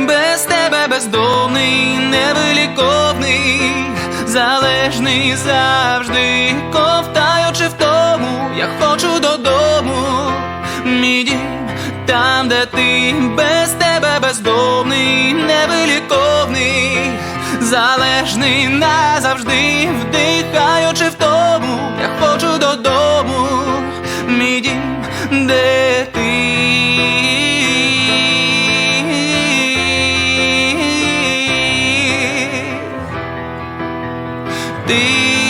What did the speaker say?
без тебе бездомний, невиліковний, залежний завжди, ковтаючи в тому, я хочу додому. Мій дім там, де ти без тебе бездомний, невиліковний, залежний назавжди, вдихаючи в тому, я хочу додому. Мій дім, де The